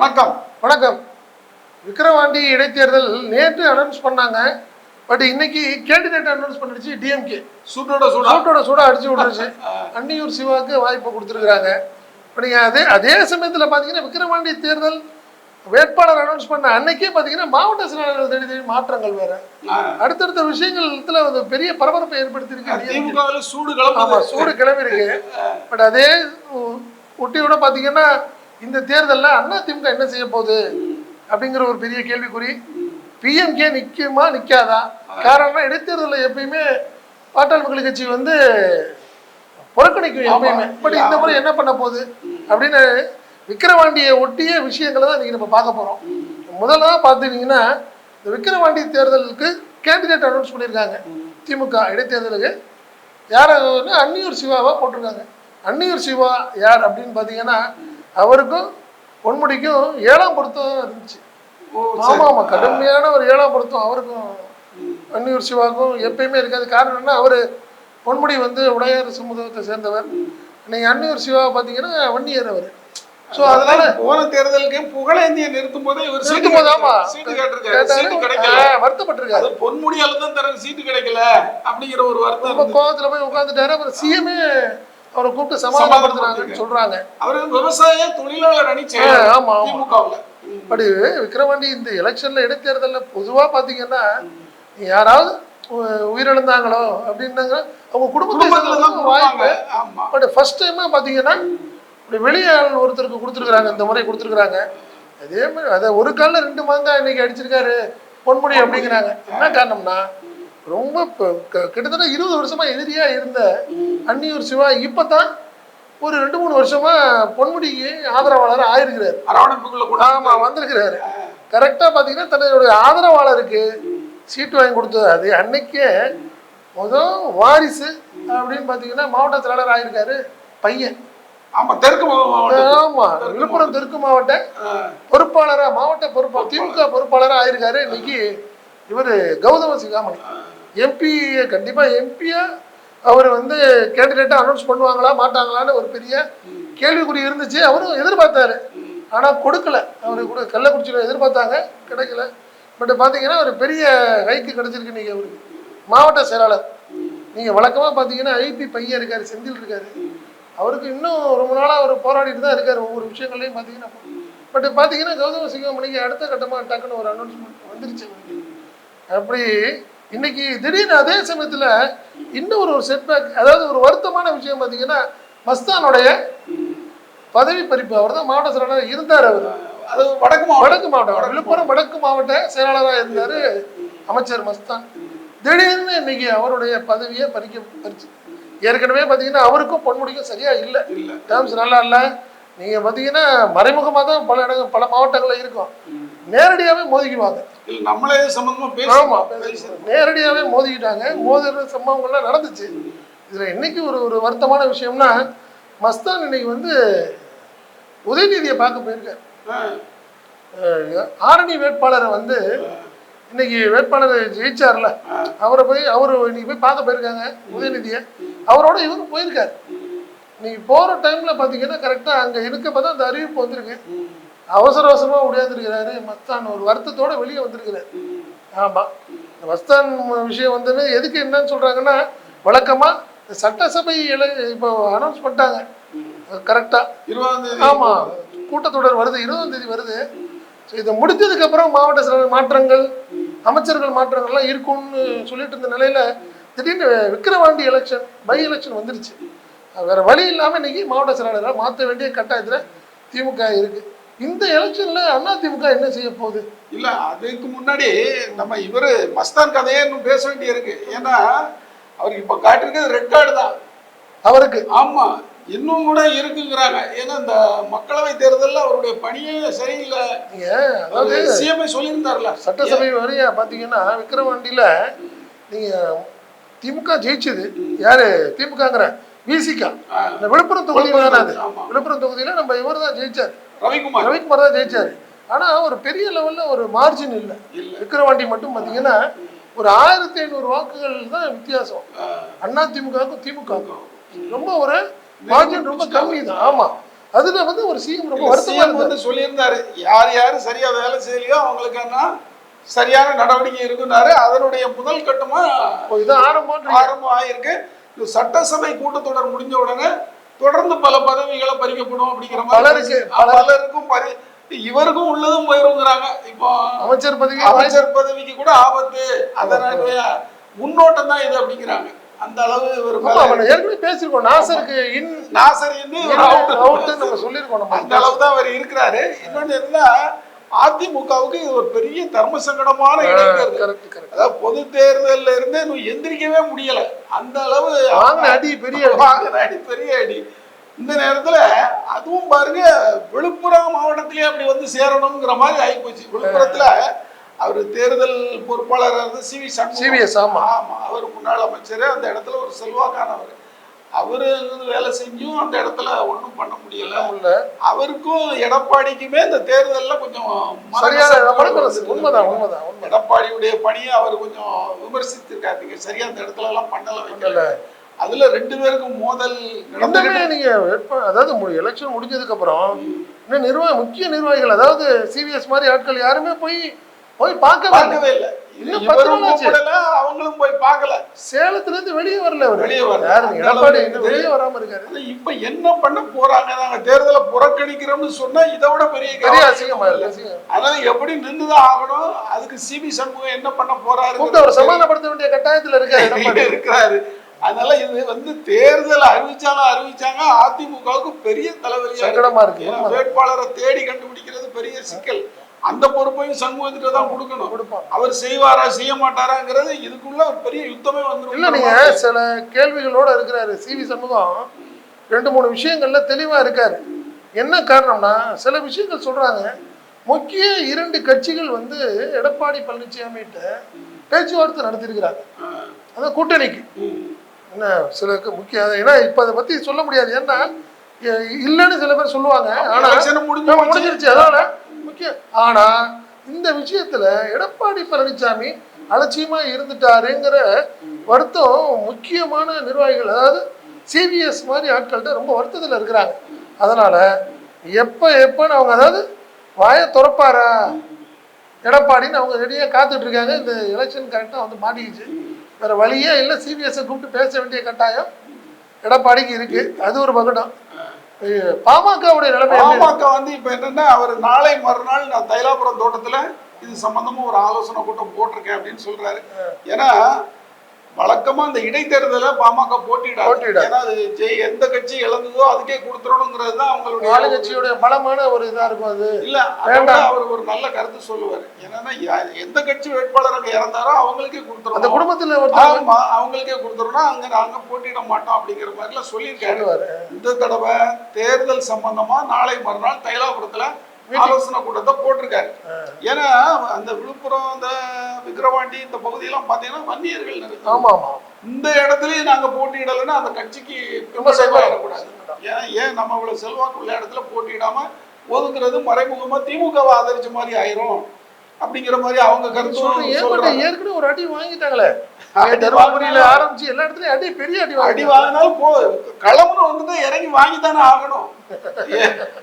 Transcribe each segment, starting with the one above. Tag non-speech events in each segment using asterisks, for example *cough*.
வணக்கம். வணக்கம். விக்கிரவாண்டி இடைத்தேர்தல் நேற்று அனௌன்ஸ் பண்ணாங்க. பட் இன்னைக்கு கேண்டிடேட் அனௌன்ஸ் பண்ணிடுச்சு டிஎம்கே சூட்டோட சூடா. சூட்டோட சூடா அடிச்சு விட்டுருச்சு. *laughs* அன்னியூர் சிவாவுக்கு வாய்ப்பு கொடுத்துருக்குறாங்க. இப்போ நீங்கள் அதே அதே சமயத்தில் பார்த்தீங்கன்னா விக்கிரவாண்டி தேர்தல் வேட்பாளர் அனௌன்ஸ் பண்ண அன்னைக்கே பார்த்தீங்கன்னா மாவட்ட செயலாளர்கள் தேடி தேடி மாற்றங்கள் வேற. அடுத்தடுத்த விஷயங்கள்ல ஒரு பெரிய பரபரப்பை ஏற்படுத்தியிருக்கு. சூடு ஆமா கிளம்புது சூடு கிளம்பி இருக்கு பட் *laughs* அதே ஒட்டியோட பாத்தீங்கன்னா இந்த தேர்தல்ல அண்ணா திமுக என்ன செய்ய போகுது? அப்படிங்கிற ஒரு பெரிய கேள்விக்குறி. பிஎம்கே நிக்குமா நிக்காதா? காரணம் இடைத்தேர்தலில் எப்பயுமே பாட்டாளி மக்கள் கட்சி வந்து புறக்கணிக்கும் எப்பயுமே. பட் இந்த முறை என்ன பண்ண போகுது? அப்படின்னு விக்கிரவாண்டியை ஒட்டிய விஷயங்களை தான் இன்னைக்கு நம்ம பார்க்க போறோம். முதல்ல பார்த்துட்டீங்கன்னா இந்த விக்கிரவாண்டி தேர்தலுக்கு கேண்டிடேட் அனௌன்ஸ் பண்ணியிருக்காங்க. திமுக இடைத்தேர்தலுக்கு. யார்? அன்னியூர் சிவாவா போட்டிருக்காங்க. அன்னியூர் சிவா யார் அப்படின்னு பார்த்தீங்கன்னா அவருக்கும் பொன்முடிக்கும் ஏழாம் பொருத்தம் இருந்துச்சு. ஆமா ஆமா கடுமையான ஒரு ஏழாம் பொருத்தம் அவருக்கும் அன்னியூர் சிவாவுக்கும் எப்பயுமே இருக்காது. காரணம் என்ன அவரு பொன்முடி வந்து உடையார் சமூகத்தை சேர்ந்தவர். நீங்க அன்னியூர் சிவாவை பார்த்தீங்கன்னா வன்னியர் அவர். ஸோ அதனால போன தேர்தலுக்கு புகழேந்திய நிறுத்தும் போதே இவர் சீட்டு போது ஆமா. சீட்டு கேட்டிருக்காரு. சீட்டு கிடைக்கல. வருத்தப்பட்டிருக்காரு. பொன்முடியால தான் தர சீட்டு கிடைக்கல அப்படிங்கிற ஒரு வருத்தம். கோவத்துல போய் உட்காந்துட்டாரு அப்புறம் சிஎம்ஏ அவரை கூப்பிட்டு சமாதானப்படுத்துறாங்கன்னு சொல்றாங்க. அவரு விவசாய தொழிலாளர் அணி ஆமா ஆமா. பட் விக்ரவாண்டி இந்த எலெக்ஷன்ல இடைத்தேர்தலில் பொதுவா பாத்தீங்கன்னா யாராவது உயிரிழந்தாங்களோ அப்படின்னாங்க அவங்க குடும்பத்துல வாய்ப்பு. பட் ஃபர்ஸ்ட் டைமா பாத்தீங்கன்னா இப்படி வெளியாள் ஒருத்தருக்கு கொடுத்துருக்காங்க இந்த முறை கொடுத்துருக்காங்க அதே மாதிரி அதை ஒரு காலில் ரெண்டு மாங்காய் இன்னைக்கு அடிச்சிருக்காரு பொன்முடி. அப்படிங்கிறாங்க. என்ன காரணம்னா ரொம்ப கிட்டத்தட்ட இருபது வருஷமா எதிரியா இருந்த அன்னியூர் சிவா இப்பதான் ஒரு ரெண்டு மூணு வருஷமா பொன்முடிக்கு ஆதரவாளர் ஆயிருக்கிறாரு. ஆமா வந்திருக்கிறாரு. கரெக்டா பாத்தீங்கன்னா தன்னுடைய ஆதரவாளருக்கு சீட்டு வாங்கி கொடுத்தது. அது அன்னைக்கே முதல் வாரிசு அப்படின்னு பாத்தீங்கன்னா மாவட்ட செயலாளர் ஆயிருக்காரு பையன். ஆமா தெற்கு மாவட்டம். ஆமா விழுப்புரம் தெற்கு மாவட்ட பொறுப்பாளரா மாவட்ட பொறுப்பா திமுக பொறுப்பாளரா ஆயிருக்காரு. இன்னைக்கு இவர் கௌதம சிகாமணி. எம்பி கண்டிப்பாக எம்பியை அவர் வந்து கேண்டிடேட்டாக அனௌன்ஸ் பண்ணுவாங்களா மாட்டாங்களான்னு ஒரு பெரிய கேள்விக்குறி இருந்துச்சு. அவரும் எதிர்பார்த்தாரு. ஆனால் கொடுக்கல. அவர் கூட கள்ளக்குறிச்சியில் எதிர்பார்த்தாங்க. கிடைக்கல. பட் பார்த்தீங்கன்னா ஒரு பெரிய ஹைக்கு கிடைச்சிருக்கு நீங்கள் அவருக்கு. மாவட்ட செயலாளர். நீங்கள் வழக்கமாக பார்த்தீங்கன்னா ஐபி பையன் இருக்கார் செந்தில் இருக்கார். அவருக்கு இன்னும் ரொம்ப நாளாக அவர் போராடிட்டு தான் இருக்கார் ஒவ்வொரு விஷயங்கள்லையும் பார்த்தீங்கன்னா பட் பார்த்தீங்கன்னா கௌதம சிங்கமணிக்கு அடுத்த கட்டமாக டக்குன்னு ஒரு அனௌன்ஸ்மெண்ட் வந்துருச்சு அப்படி இன்னைக்கு திடீர்னு அதே சமயத்துல இன்னும் ஒரு செட்பேக் அதாவது ஒரு வருத்தமான விஷயம் பாத்தீங்கன்னா மஸ்தானுடைய பதவி பறிப்பு. அவர் தான் மாவட்ட செயலாளர் இருந்தார் அவர். அது வடக்கு மாவட்டம். வடக்கு மாவட்டம். விழுப்புரம் வடக்கு மாவட்ட செயலாளராக இருந்தார் அமைச்சர் மஸ்தான். திடீர்னு இன்னைக்கு அவருடைய பதவியை பறிக்க பறிச்சு. ஏற்கனவே பார்த்தீங்கன்னா அவருக்கும் பொன்முடிக்கும் சரியா இல்லை. இல்ல. டேர்ம்ஸ் நல்லா இல்லை. நீங்கள் பார்த்தீங்கன்னா மறைமுகமாக தான் பல இடங்கள் பல மாவட்டங்களில் இருக்கும். நேரடியாகவே மோதிக்குவாங்க நம்மளே சம்பந்தமா நேரடியாகவே மோதிக்கிட்டாங்க. மோதுற சம்பவங்கள்லாம் நடந்துச்சு. இதில் இன்னைக்கு ஒரு ஒரு வருத்தமான விஷயம்னா மஸ்தான் இன்னைக்கு வந்து உதயநிதியை பார்க்க போயிருக்காரு. ஆரணி வேட்பாளரை வந்து இன்னைக்கு வேட்பாளர் ஜெயிச்சார்ல அவரை போய் அவர் இன்னைக்கு போய் பார்க்க போயிருக்காங்க உதயநிதியை. அவரோட இவரும் போயிருக்காரு. இன்னைக்கு போகிற டைமில் பார்த்தீங்கன்னா கரெக்டாக அங்கே இருக்கப்போ தான் அந்த அறிவிப்பு வந்திருக்கு. அவசர அவசரமாக உடையாந்துருக்கிறாரு. மஸ்தான் ஒரு வருத்தத்தோட வெளியே வந்திருக்கிறாரு. ஆமாம் இந்த மஸ்தான் விஷயம் வந்தது எதுக்கு என்னன்னு சொல்கிறாங்கன்னா வழக்கமாக சட்டசபை இல இப்போ அனௌன்ஸ் பண்ணிட்டாங்க. கரெக்டாக இருபதாம் தேதி ஆமா. கூட்டத்தொடர் வருது. இருபதாம் தேதி வருது. ஸோ இதை முடிச்சதுக்கு அப்புறம் மாவட்ட செயலாளர் மாற்றங்கள் அமைச்சர்கள் மாற்றங்கள்லாம் இருக்கும்னு சொல்லிட்டு இருந்த நிலையில திடீர்னு விக்கிரவாண்டி எலெக்ஷன் பை எலெக்ஷன் வந்துருச்சு. வேற வழி இல்லாம இன்னைக்கு மாவட்ட செயலாளரை மாற்ற வேண்டிய கட்டாயத்துல திமுக இருக்கு. இந்த எலெக்ஷன்ல அண்ணா திமுக என்ன செய்ய போகுது? இல்ல அதுக்கு முன்னாடி நம்ம இவரு மஸ்தான் கதையே இன்னும் பேச வேண்டியிருக்கு. ஏன்னா அவருக்கு இப்ப காட்டிருக்கிறது ரெட் கார்டு தான். அவருக்கு? ஆமா இன்னும் கூட இருக்குங்கிறாங்க. ஏன்னா இந்த மக்களவை தேர்தல்ல அவருடைய பணியே சரியில்லை. அதாவது சிஎம்ஐ சொல்லியிருந்தார்ல. சட்டசபை வரைய பாத்தீங்கன்னா விக்கிரவாண்டியில நீங்க திமுக ஜெயிச்சது. யாரு? திமுகங்கிற விசிகா. இந்த விழுப்புரம் தொகுதியில தானே அது. விழுப்புரம் தொகுதியில நம்ம இவர் தான் ஜெயிச்சார். ரவிக்குமார். ரவிக்குமார் தான் ஜெயிச்சாரு. ஆனா ஒரு பெரிய லெவல்ல ஒரு மார்ஜின் இல்ல. விக்கிரவாண்டி மட்டும் பாத்தீங்கன்னா ஒரு ஆயிரத்தி ஐநூறு வாக்குகள் தான் வித்தியாசம். அண்ணா திமுகவுக்கும் திமுகவுக்கும். ரொம்ப ஒரு மார்ஜின் ரொம்ப கம்மி தான். ஆமா. அதுல வந்து ஒரு சிஎம் ரொம்ப வருத்தமா வந்து சொல்லியிருந்தாரு. யார் யார் சரியா வேலை செய்யலையோ அவங்களுக்கான சரியான நடவடிக்கை இருக்குன்னாரு அதனுடைய முதல் கட்டமா இதான் ஆரம்பம் ஆரம்பம் ஆயிருக்கு. சட்டசபை கூட்டத்தொடர் முடிஞ்ச உடனே தொடர்ந்து பல பதவிகளை பறிக்கப்படும் அப்படிங்கிற மாதிரி பலருக்கு, பலருக்கும் பறி இவருக்கும் உள்ளதும் போயிருங்கிறாங்க. இப்போ அமைச்சர் பதவி அமைச்சர் பதவிக்கு கூட ஆபத்து. அதனுடைய முன்னோட்டம் தான் இது அப்படிங்கிறாங்க. அந்த அளவு அவனை ஏற்கனவே பேசியிருக்கோம். நாசருக்கு இன் நாசரின்னு ஒரு out. அவுட் நம்ம சொல்லியிருக்கோம் நம்ம. அந்த அளவு தான் அவர் இருக்கிறாரு. இன்னொன்னு என்ன அதிமுகவுக்கு இது ஒரு பெரிய தர்ம சங்கடமான இடைத்தேர்தல் அதாவது பொது தேர்தல்ல இருந்தே எந்திரிக்கவே முடியல. அந்த அளவு அடி பெரிய அடி. பெரிய அடி. இந்த நேரத்துல அதுவும் பாருங்க விழுப்புரம் மாவட்டத்திலேயே அப்படி வந்து சேரணுங்கிற மாதிரி ஆயிப்போச்சு. விழுப்புரத்துல அவர் தேர்தல் பொறுப்பாளர் இருந்து சி வி ஆமா. ஆமா அவர் முன்னாள் அமைச்சர் அந்த இடத்துல ஒரு செல்வாக்கானவர். அவரு அங்கிருந்து வேலை செஞ்சும் அந்த இடத்துல ஒண்ணும் பண்ண முடியல. அவருக்கும் எடப்பாடிக்குமே இந்த தேர்தல்ல கொஞ்சம். உண்மைதான் உண்மைதான் உண்மை எடப்பாடியுடைய பணியை அவர் கொஞ்சம் விமர்சித்திருக்காரு. நீங்க சரியா அந்த இடத்துல எல்லாம் பண்ணல வைக்கல. அதுல ரெண்டு பேருக்கும் மோதல் இன்னுமே நீங்க அதாவது எலெக்ஷன் முடிஞ்சதுக்கு அப்புறம் இன்னும் நிர்வாக முக்கிய நிர்வாகிகள் அதாவது சிவிஎஸ் மாதிரி ஆட்கள் யாருமே போய் போய் பார்க்கவே இல்லை. அவங்களும் போய் பார்க்கல. சேலத்துல இருந்து வெளியே வரல அவரு. வெளியே வரல. எடப்பாடி வெளியே வராம இருக்காரு. இப்ப என்ன பண்ண போறாங்க? நாங்க தேர்தலை புறக்கணிக்கிறோம்னு சொன்னா இதை விட பெரிய பெரிய அசிங்கமா இல்லை. அதனால எப்படி நின்றுதான் ஆகணும்? அதுக்கு சிபி சண்முகம் என்ன பண்ண அவர் போறாரு சமாதானப்படுத்த வேண்டிய கட்டாயத்துல இருக்காரு *laughs* இருக்கிறாரு. அதனால இது வந்து தேர்தல் அறிவிச்சாலும் அறிவிச்சாங்க. அதிமுகவுக்கு பெரிய உண்மைதான். வேட்பாளரை தேடி கண்டுபிடிக்கிறது பெரிய சிக்கல். அந்த பொறுப்பையும் சண்முகத்திட்ட தான் கொடுக்கணும். கொடுப்பாங்க. அவர் செய்வாரா செய்ய மாட்டாராங்கிறது இதுக்குள்ள ஒரு பெரிய யுத்தமே இல்ல வந்துரும் நீங்க சில கேள்விகளோட இருக்கிறாரு. சிவி சண்முகம் ரெண்டு மூணு விஷயங்கள்ல தெளிவா இருக்காரு. என்ன காரணம்னா சில விஷயங்கள் சொல்றாங்க. முக்கிய இரண்டு கட்சிகள் வந்து எடப்பாடி பழனிசாமிகிட்ட பேச்சுவார்த்தை நடத்திருக்கிறாங்க அதான் கூட்டணிக்கு. என்ன சில கு- முக்கிய ஏன்னா இப்ப அதை பத்தி சொல்ல முடியாது. ஏன்னா இல்லைன்னு சில பேர் சொல்லுவாங்க. ஆனா எலெக்ஷன் முடிஞ்சு ஆமா, போச்சு. முடிஞ்சிருச்சு. அதனால முக்கியம் ஆனா இந்த விஷயத்துல எடப்பாடி பழனிசாமி அலட்சியமா இருந்துட்டாருங்கிற வருத்தம் முக்கியமான நிர்வாகிகள் அதாவது சிபிஎஸ் மாதிரி ஆட்கள்கிட்ட ரொம்ப வருத்தத்தில் இருக்கிறாங்க. அதனால எப்ப எப்பன்னு அவங்க அதாவது வாயை துறப்பாரா? எடப்பாடின்னு அவங்க ரெடியாக காத்துட்டு இருக்காங்க. இந்த எலெக்ஷன் கரெக்டாக வந்து மாட்டிக்கிச்சு. வேற வழியே இல்லை. சிபிஎஸ்ஸை கூப்பிட்டு பேச வேண்டிய கட்டாயம் எடப்பாடிக்கு இருக்கு. அது ஒரு பகடம் பாமகவுடைய நிலைமை? பாமக வந்து இப்ப என்னன்னா அவர் நாளை மறுநாள் நான் தைலாபுரம் தோட்டத்துல இது சம்பந்தமா ஒரு ஆலோசனை கூட்டம் போட்டிருக்கேன் அப்படின்னு சொல்றாரு ஏன்னா வழக்கமா இந்த இடைத்தேர்தல பாமக போட்டியிடாது. ஏன்னா அது எந்த கட்சி இழந்ததோ அதுக்கே கொடுத்துடணுங்கிறது தான் அவங்களுடைய ஆளுங்கட்சியுடைய பலமான ஒரு இதா இருக்கும் அது. இல்ல அவர் ஒரு நல்ல கருத்து சொல்லுவாரு. யா- எந்த கட்சி வேட்பாளர் அங்க இறந்தாரோ அவங்களுக்கே அந்த கொடுத்துருவோம் குடும்பத்துல ஆமா அவங்களுக்கே கொடுத்துருவோம்னா அங்க நாங்க போட்டியிட மாட்டோம் அப்படிங்கிற மாதிரி எல்லாம் சொல்லியிருக்காரு இந்த தடவை தேர்தல் சம்பந்தமா நாளை மறுநாள் தைலாபுரத்துல ஆலோசனை கூட்டத்தை போட்டிருக்காரு. ஏன்னா அந்த விழுப்புரம் அந்த விக்கிரவாண்டி இந்த பகுதியெல்லாம் பாத்தீங்கன்னா வன்னியர்கள் நிறைய ஆமா ஆமா இந்த இடத்துலயும் நாங்க போட்டியிடலைன்னா அந்த கட்சிக்கு சங்கடம். ஆயிடக்கூடாது ஏன் ஏன் நம்ம இவ்வளவு செல்வாக்கு உள்ள இடத்துல போட்டியிடாம ஒதுக்குறது மறைமுகமா திமுகவை ஆதரிச்ச மாதிரி ஆயிரும் அப்படிங்கிற மாதிரி அவங்க கருத்து ஏற்கனவே ஒரு அடி வாங்கிட்டாங்களே. தருமபுரியில ஆரம்பிச்சு எல்லா இடத்துலயும் அடி பெரிய அடி அடி வாங்கி வாங்கினாலும் போ களம்னு வந்துட்டு இறங்கி வாங்கித்தானே ஆகணும்.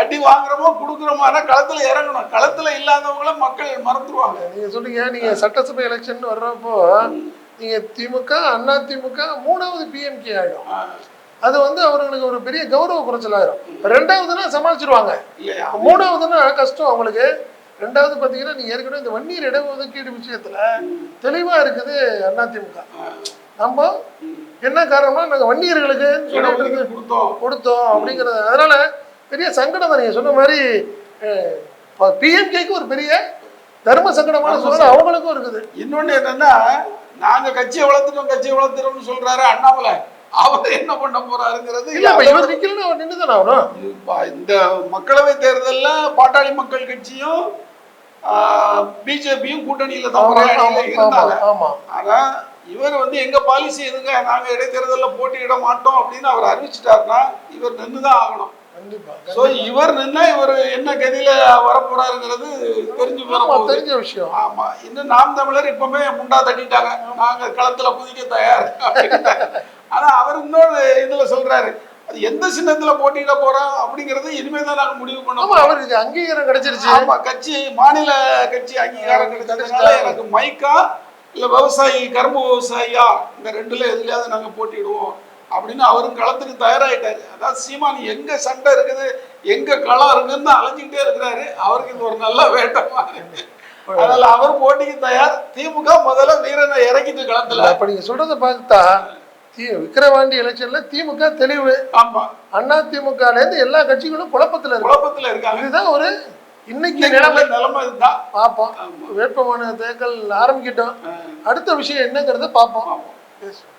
அடி வாங்குறோமோ குடுக்குறோமானா களத்துல இறங்கணும். களத்துல இல்லாதவங்கள மக்கள் மறந்துருவாங்க. நீங்க சொல்றீங்க நீங்க சட்டசபை எலெக்ஷன் வர்றப்போ நீங்க திமுக அண்ணா திமுக மூணாவது பிஎம்கே ஆயிடும். அது வந்து அவங்களுக்கு ஒரு பெரிய கௌரவ குறைச்சல் ஆயிரும். ரெண்டாவதுன்னா சமாளிச்சிருவாங்க. மூணாவதுன்னா கஷ்டம் அவங்களுக்கு. ரெண்டாவது பாத்தீங்கன்னா நீங்க ஏற்கனவே இந்த வன்னியர் இடஒதுக்கீடு விஷயத்துல தெளிவா இருக்குது அதிமுக. நம்ம என்ன காரணம்னா நாங்க வன்னியர்களுக்கு கொடுத்தோம். கொடுத்தோம் அப்படிங்கிறது. அதனால பெரிய சங்கடம் தான் சொன்ன மாதிரி பிஎம்கேக்கு ஒரு பெரிய தர்ம சங்கடமான சூழ்நிலை அவங்களுக்கும் இருக்குது. இன்னொன்னு என்னன்னா நாங்க கட்சியை வளர்த்துட்டோம் கட்சியை வளர்த்துட்டோம்னு சொல்றாரு அண்ணாமலை. அவர் என்ன பண்ண போறாருங்கிறது இல்ல இப்ப இவர் நிக்கலன்னு அவர் நின்றுதானே இந்த மக்களவை தேர்தல்ல பாட்டாளி மக்கள் கட்சியும் பிஜேபியும் கூட்டணியில தான் இருந்தாங்க. ஆமா ஆனா இவர் வந்து எங்க பாலிசி எதுங்க? நாங்க இடைத்தேர்தல்ல போட்டியிட மாட்டோம் அப்படின்னு அவர் அறிவிச்சிட்டாருன்னா இவர் நின்றுதான் ஆகணும். சோ இவர் நின்னா இவர் என்ன கதியில வரப்போறாருங்கிறது தெரிஞ்சு. தெரிஞ்ச விஷயம். ஆமா இன்னும் நாம் தமிழர் இப்பவுமே முண்டா தட்டிட்டாங்க. நாங்க களத்துல குதிக்க தயார். *laughs* ஆனா அவர் இன்னொரு இதுல சொல்றாரு. அது எந்த சின்னத்துல போட்டியிட போறோம் அப்படிங்கறது இனிமே தான் நாங்க முடிவு பண்ண ஆமா அவருக்கு அங்கீகாரம் கிடைச்சிருச்சு. ஆமா கட்சி மாநில கட்சி அங்கீகாரம் கிடைச்சதுனால எனக்கு மைக்கா இல்ல விவசாயி கரும்பு விவசாயியா? இந்த ரெண்டுல எதுலயாவது நாங்க போட்டிடுவோம் அப்படின்னு அவரும் களத்துக்கு தயாராயிட்டாரு. அதாவது சீமான் எங்க சண்டை இருக்குது எங்க களம் இருக்குன்னு அலைஞ்சிக்கிட்டே இருக்கிறாரு. அவருக்கு இது ஒரு நல்ல வேட்டமா. இருக்கு. அதனால அவர் போட்டிக்கு தயார். திமுக முதல்ல வீரனை இறக்கிட்டு களத்துல. அப்ப நீங்க சொல்றத பார்த்தா தி- விக்கிரவாண்டி எலெக்ஷன்ல திமுக தெளிவு. ஆமா. அண்ணா திமுக இருந்து எல்லா கட்சிகளும் குழப்பத்துல இருக்கு. குழப்பத்துல இருக்காங்க. இதுதான் ஒரு இன்னைக்கு நிலைமை. இதுதான். பார்ப்போம் வேட்புமனு தேர்தல் ஆரம்பிக்கிட்டோம். அடுத்த விஷயம் என்னங்கிறத பார்ப்போம். பேசுவோம்.